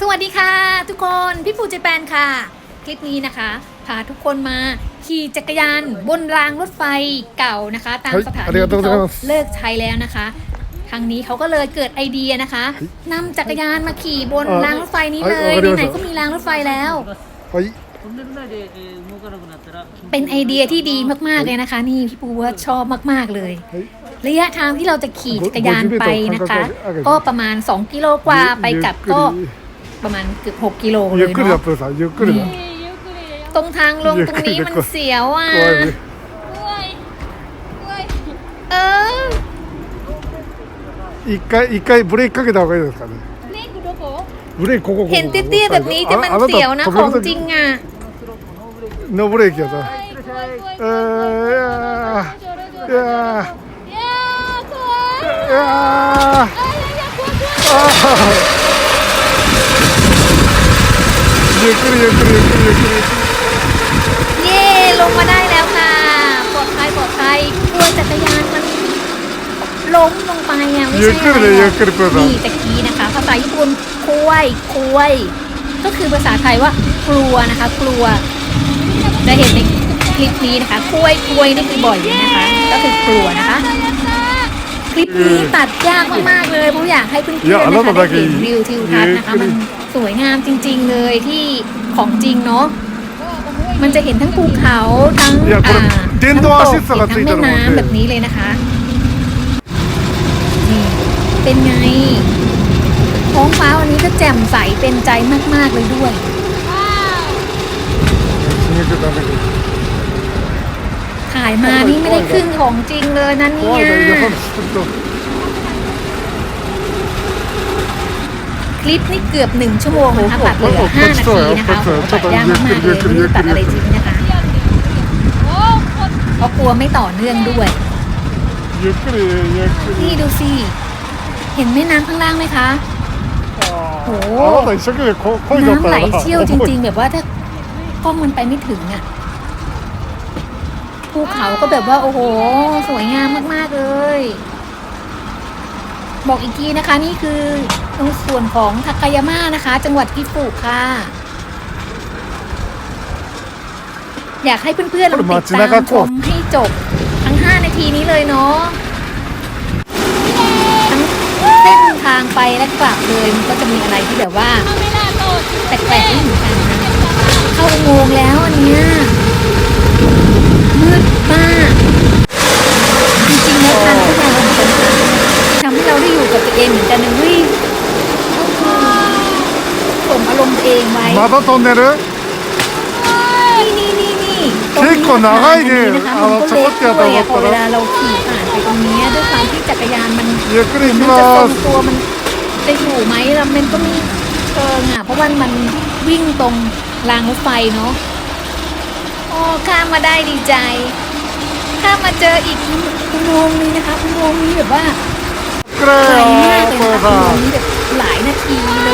สวัสดีค่ะ ทุกคนพี่ปูเจแปนค่ะ คลิปนี้นะคะ พาทุกคนมาขี่จักรยานบนรางรถไฟเก่านะคะ ตาม เฮ้ย สถานี ありがとう ที่ ござい เขา ます เลิกใช้แล้วนะคะทางนี้เขาก็เลยเกิดไอเดียนะคะนำจักรยานมาขี่บน あ รางรถไฟนี้ はい เลย わかりました ไหนๆก็มีรางรถไฟแล้ว はい。トンネル内で、えー動かなくなったら เป็นไอเดียที่ดีมากๆเลยนะคะ นี่พี่ปูว่าชอบมากๆเลย はい。 ระยะทางที่เราจะขี่จักรยานไปนะคะ 50メートル ก็ประมาณ 2 กิโลกว่าไปกลับก็ ゆっ ประมาณเกือบ6กิโลเล ゆっ ย くりだ เนาะ プロさん、ゆっくりだ。 ตรงทางลงตรงนี้มันเสียวอ่ะ 怖いね。เออ 一回、一回ブレーキかけた方がいいですかね。ブレーキここここ。 เห็นเตี้ยๆแบบนี้แต่มันเสียวนะของจริงอ่ะ ノーブレーキやった。えー、いやー、いやー、いやー、あー ยืนขึ้นยืนขึ้นยืนขึ้นยืนขึ้นเย่ลงมาได้แล้วค่ะปลอดภัยปลอดภัยกลัวจักรยานมันล้มลงไปอะไม่ใช่ขึ้นอไรีครีนี่ตะกี้นะคะ ภาษาญี่ปุ่นคุ้ยคุ้ยก็คือภาษาไทยว่ากลัวนะคะ กลัวจะเห็นในคลิปนี้นะคะคุ้ยคุ้ยนี่คือบ่อยนะคะ ก็คือกลัวนะคะ คลิปนี้ตัดยากมากๆเลยเพราะอยากให้เพื่อนๆนะคะได้เห็นวิวทิวทัศน์นะคะมัน สวยงามจริง ๆ เลยที่ของจริงเนาะมันจะเห็นทั้งภูเขาทั้งอ่าทั้งตกทั้งแม่น้ำแบบนี้เลยนะคะนี่เป็นไงท้องฟ้าวันนี้ก็แจ่มใสเป็นใจมาก ๆ เลยด้วยถ่ายมานี่ไม่ได้ครึ่งของจริงเลยนะเนี่ย คลิปนี่เกือบ 1 ชั่วโมงนะคะตัดเหลือ5นาทีนะคะตัดยากมากเลยไม่ตัดอะไรทิ้งนะคะเพราะกลัวไม่ต่อเนื่องด้วย นี่ดูสิ เห็นแม่น้ำข้างล่างไหมคะโอ้โหน้ำไหลเชี่ยวจริง ๆ แบบว่าถ้ากล้องมันไปไม่ถึงอะภูเขาก็แบบว่า โอ้โห สวยงามมาก ๆ เลย บอกอีกทีนะคะ นี่คือ ตรงส่วนของทากายาม่านะคะ จังหวัดกิฟุค่ะ อยากให้เพื่อนๆลองติดตามชมให้จบ ทั้ง 5 นาทีนี้เลยเนาะทั้งเส้นทางไปและกลับเลยมันก็จะมีอะไรที่แบบว่าแปลกๆไม่เหมือนกันนะเข้าอุโมงค์แล้วอันเนี้ยมืดมากจริงๆแล้วทันพวกเราเหมือนกันนะทำให้เราได้อยู่กับตัวเองเหมือนกันนะเวิส่งอารมณ์ตัวเองไว้ またトンネル นี่นี่นี่นี่ตรงนี้ 結構長いね อันะคะ あの มันก็เล็ก ちょこっと ด้วย や อะ と พ 思 อ ったら เวลาเราขี่ผ่านไปตรงเนี้ยด้วยความที่จักรยานมัน ゆっくり行き มันจะทรง ます ตัวมันจะอยู่ไหมแล้วมันก็มีเชิงอ่ะ เพราะว่ามันวิ่งตรงรางรถไฟเนาะโอ้ข้ามมาได้ดีใจ ข้ามมาเจออีกอุโมงค์นี้นะคะอุโมงค์นี้แบบว่า くれ ไกลมาก よ เลย プロ นะคะอุโม さ ง ん ค์นี้แบบหลายนาที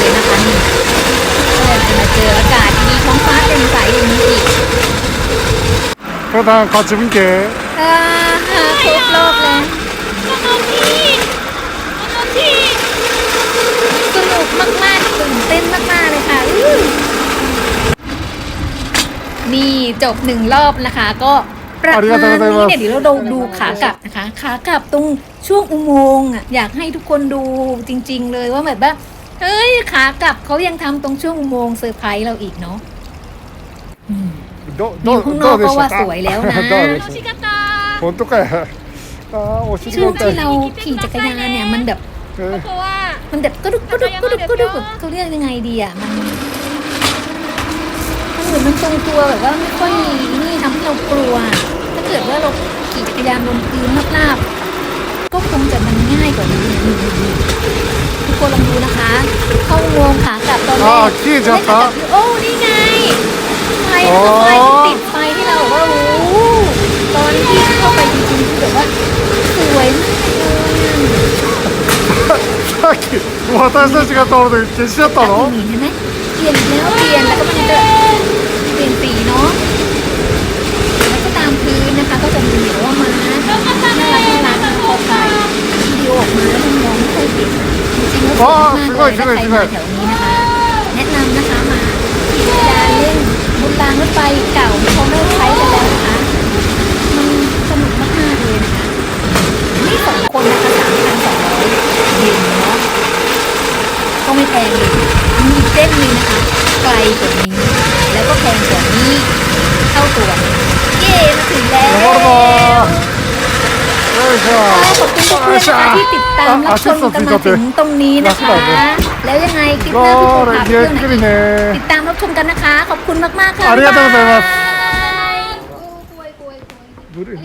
เลยนะคะนี่ก็เลยมาเจออากาศดีท้องฟ้าเป็นใสอย่างนี้อีก 그러다 가슴 게 อ่าครบรอบแล้วสนุกมากๆตื่นเต้นมากๆเลยค่ะนี่จบหนึ่งรอบนะคะ ก็ประมาณนี้เนี่ยเดี๋ยวเราดูขากลับนะคะ ขากลับตรงช่วงอุโมงค์อะอยากให้ทุกคนดูจริง ๆ เลยว่าแบบว่า เฮ้ยขากลับเขายังทำตรงช่วงอุโมงค์เซอร์ไพรส์เราอีกเนาะอืม ど วิว ど ข้างน ど อ う ก で ก็ した ว่า か สวยแล้วนะ どうでした本当かよあーお尻 ช่วง が痛 ที่ い เราขี่จักรยานเนี่ยมันแบบ えー มันแบบกระดุกกระดุกกระดุกกระดุกแบบเขาเรียกยังไงดีอ่ะมันมันเหมือนมันทรงตัวแบบว่าไม่ค่อยนี่ทำให้เรากลัว ถ้าเกิดว่าเราขี่จักรยานบนพื้นราบๆก็คงจะมันง่ายกว่านี้นะนี่ๆๆทุกคนลองดูนะคะ ะ เข้าอุโมงค์ขากลับตอน แรก あ消えちゃった โอ้นี่ไงไฟ อ๋อ ไฟติดไฟที่เราบอกว่าโอ้โหตอนที่เข้าไปจริงๆคือแบบว่าสวยมากเลย さっき私たちが通る時消しちゃった จาก の ที่เห็นไหมเปลี่ยนแล้วเปลี่ยนแล้วก็มันจะ ถ้าใครมาแถวนี้นะคะ แนะนำนะคะมาอยาเล่นบุญรางรถไฟเก่าเขาไม่ใช้กันแล้วนะคะ มันสนุกมากเลยนะคะ นี่สองคนนะคะสามพันสองร้อยเยนเนาะก็ไม่แพงเลยมีเส้นนี้นะคะ ไกลกว่านี้ แล้วก็แพงกว่านี้เท่าตัว เย้มาถึงแล้ว ขอบคุณทุกเพื่อนนะคะที่ติดตามรับชมกันมาถึงตรงนี้นะคะ แล้วยังไงคลิปหน้าพี่โตพาเพื่นติดตามรับชมกันนะคะ ขอบคุณมากๆค่ะบ๊ายบาย